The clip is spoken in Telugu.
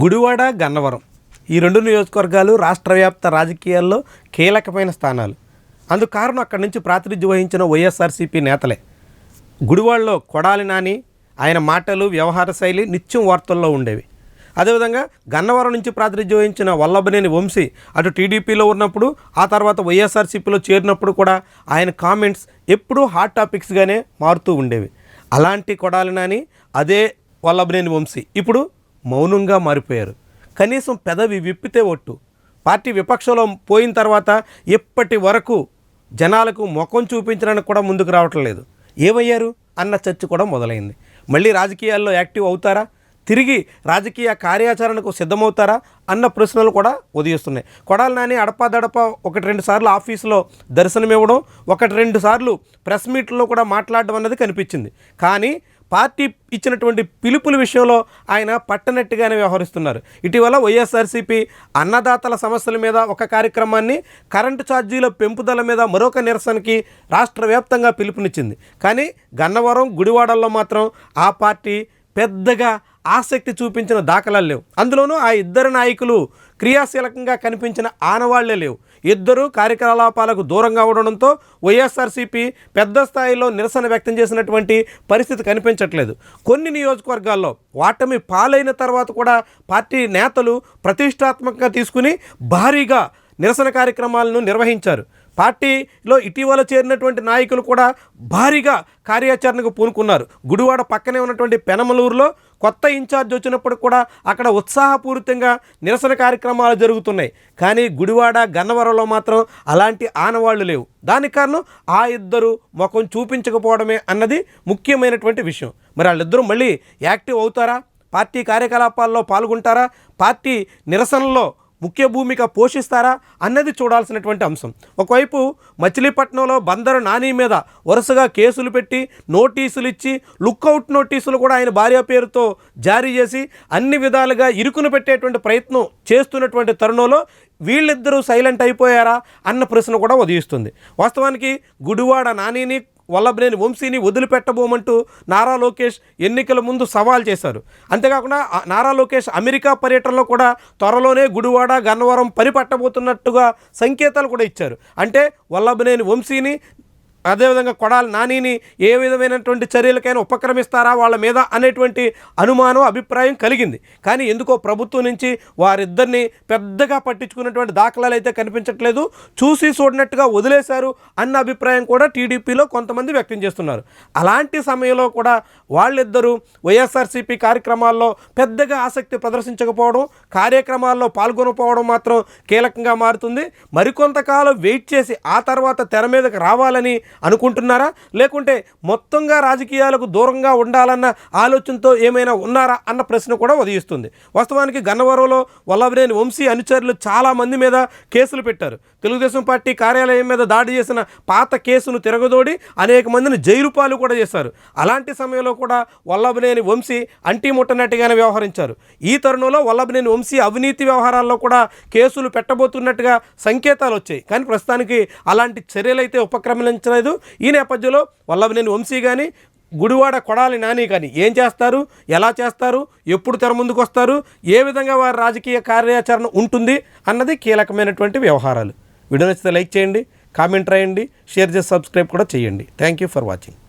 గుడివాడ గన్నవరం. ఈ రెండు నియోజకవర్గాలు రాష్ట్ర వ్యాప్త రాజకీయాల్లో కీలకమైన స్థానాలు. అందుకు కారణం అక్కడి నుంచి ప్రాతినిధ్యం వహించిన వైఎస్ఆర్సీపీ నేతలే. గుడివాడలో కొడాలి నాని ఆయన మాటలు వ్యవహార శైలి నిత్యం వార్తల్లో ఉండేవి. అదేవిధంగా గన్నవరం నుంచి ప్రాతినిధ్యం వహించిన వల్లభనేని వంశీ అటు టీడీపీలో ఉన్నప్పుడు ఆ తర్వాత వైఎస్ఆర్సీపీలో చేరినప్పుడు కూడా ఆయన కామెంట్స్ ఎప్పుడూ హాట్ టాపిక్స్గానే మారుతూ ఉండేవి. అలాంటి కొడాలి నాని అదే వల్లభనేని వంశీ. ఇప్పుడు మౌనంగా మారిపోయారు. కనీసం పెదవి విప్పితే ఒట్టు. పార్టీ విపక్షంలో పోయిన తర్వాత ఇప్పటి వరకు జనాలకు ముఖం చూపించడానికి కూడా ముందుకు రావటం లేదు. ఏమయ్యారు? అన్న చర్చ కూడా మొదలైంది. మళ్ళీ రాజకీయాల్లో యాక్టివ్ అవుతారా? తిరిగి రాజకీయ కార్యాచరణకు సిద్ధమవుతారా? అన్న ప్రశ్నలు కూడా ఉదయిస్తున్నాయి. కొడాలి నాని అడపాదడప ఒకటి రెండు సార్లు ఆఫీసులో దర్శనమివ్వడం ఒకటి రెండు సార్లు ప్రెస్ మీట్లో కూడా మాట్లాడడం అన్నది కనిపించింది. కానీ పార్టీ ఇచ్చినటువంటి పిలుపుల విషయంలో ఆయన పట్టనట్టుగానే వ్యవహరిస్తున్నారు. ఇటీవల వైఎస్ఆర్సీపీ అన్నదాతల సమస్యల మీద ఒక కార్యక్రమాన్ని కరెంటు ఛార్జీల పెంపుదల మీద మరొక నిరసనకి రాష్ట్ర వ్యాప్తంగా పిలుపునిచ్చింది. కానీ గన్నవరం గుడివాడల్లో మాత్రం ఆ పార్టీ పెద్దగా ఆసక్తి చూపించిన దాఖలాలు లేవు. అందులోనూ ఆ ఇద్దరు నాయకులు క్రియాశీలకంగా కనిపించిన ఆనవాళ్ళే లేవు. ఇద్దరు కార్యకలాపాలకు దూరంగా ఉండడంతో వైఎస్ఆర్సీపీ పెద్ద స్థాయిలో నిరసన వ్యక్తం చేసినటువంటి పరిస్థితి కనిపించట్లేదు. కొన్ని నియోజకవర్గాల్లో వాటమి పాలైన తర్వాత కూడా పార్టీ నేతలు ప్రతిష్టాత్మకంగా తీసుకుని భారీగా నిరసన కార్యక్రమాలను నిర్వహించారు. పార్టీలో ఇటీవల చేరినటువంటి నాయకులు కూడా భారీగా కార్యాచరణకు పూనుకున్నారు. గుడివాడ పక్కనే ఉన్నటువంటి పెనమలూరులో కొత్త ఇన్ఛార్జ్ వచ్చినప్పుడు కూడా అక్కడ ఉత్సాహపూరితంగా నిరసన కార్యక్రమాలు జరుగుతున్నాయి. కానీ గుడివాడ గన్నవరంలో మాత్రం అలాంటి ఆనవాళ్ళు లేవు. దానికి కారణం ఆ ఇద్దరు ముఖం చూపించకపోవడమే అన్నది ముఖ్యమైనటువంటి విషయం. మరి వాళ్ళిద్దరూ మళ్ళీ యాక్టివ్ అవుతారా? పార్టీ కార్యకలాపాల్లో పాల్గొంటారా? పార్టీ నిరసనలో ముఖ్య భూమిక పోషిస్తారా అన్నది చూడాల్సినటువంటి అంశం. ఒకవైపు మచిలీపట్నంలో బందరు నాని మీద వరుసగా కేసులు పెట్టి నోటీసులు ఇచ్చి లుక్అవుట్ నోటీసులు కూడా ఆయన భార్య పేరుతో జారీ చేసి అన్ని విధాలుగా ఇరుకును పెట్టేటువంటి ప్రయత్నం చేస్తున్నటువంటి తరుణంలో వీళ్ళిద్దరూ సైలెంట్ అయిపోయారా అన్న ప్రశ్న కూడా ఉదయిస్తుంది. వాస్తవానికి గుడివాడ నానిని వల్లభనేని వంశీని వదిలిపెట్టబోమంటూ నారా లోకేష్ ఎన్నికల ముందు సవాల్ చేశారు. అంతేకాకుండా నారా లోకేష్ అమెరికా పర్యటనలో కూడా త్వరలోనే గుడివాడ గన్నవరం పరిపట్టబోతున్నట్టుగా సంకేతాలు కూడా ఇచ్చారు. అంటే వల్లభనేని వంశీని అదేవిధంగా కొడాలి నానిని ఏ విధమైనటువంటి చర్యలకైనా ఉపక్రమిస్తారా వాళ్ళ మీద అనేటువంటి అనుమానం అభిప్రాయం కలిగింది. కానీ ఎందుకో ప్రభుత్వం నుంచి వారిద్దరిని పెద్దగా పట్టించుకున్నటువంటి దాఖలాలు అయితే కనిపించట్లేదు. చూసి చూడనట్టుగా వదిలేశారు అన్న అభిప్రాయం కూడా టీడీపీలో కొంతమంది వ్యక్తం చేస్తున్నారు. అలాంటి సమయంలో కూడా వాళ్ళిద్దరూ వైఎస్ఆర్సీపీ కార్యక్రమాల్లో పెద్దగా ఆసక్తి ప్రదర్శించకపోవడం కార్యక్రమాల్లో పాల్గొనకపోవడం మాత్రం కీలకంగా మారుతుంది. మరికొంతకాలం వెయిట్ చేసి ఆ తర్వాత తెర మీదకి రావాలని అనుకుంటున్నారా? లేకుంటే మొత్తంగా రాజకీయాలకు దూరంగా ఉండాలన్న ఆలోచనతో ఏమైనా ఉన్నారా అన్న ప్రశ్న కూడా ఉదయిస్తుంది. వాస్తవానికి గన్నవరంలో వల్లభనేని వంశీ అనుచరులు చాలా మంది మీద కేసులు పెట్టారు. తెలుగుదేశం పార్టీ కార్యాలయం మీద దాడి చేసిన పాత కేసును తిరగదోడి అనేక మందిని జైలు పాలు కూడా చేశారు. అలాంటి సమయంలో కూడా వల్లభనేని వంశీ అంటీ ముట్టనట్టుగానే వ్యవహరించారు. ఈ తరుణంలో వల్లభనేని వంశీ అవినీతి వ్యవహారాల్లో కూడా కేసులు పెట్టబోతున్నట్టుగా సంకేతాలు వచ్చాయి. కానీ ప్రస్తుతానికి అలాంటి చర్యలు అయితే లేదు. ఈ నేపథ్యంలో వల్లభనేని వంశీ కానీ గుడివాడ కొడాలి నాని కానీ ఏం చేస్తారు? ఎలా చేస్తారు? ఎప్పుడు తెర ముందుకు వస్తారు? ఏ విధంగా వారి రాజకీయ కార్యాచరణ ఉంటుంది? అన్నది కీలకమైనటువంటి వ్యవహారాలు. వీడియో నచ్చితే లైక్ చేయండి కామెంట్ రాయండి షేర్ చేసి సబ్స్క్రైబ్ కూడా చేయండి. Thank you for watching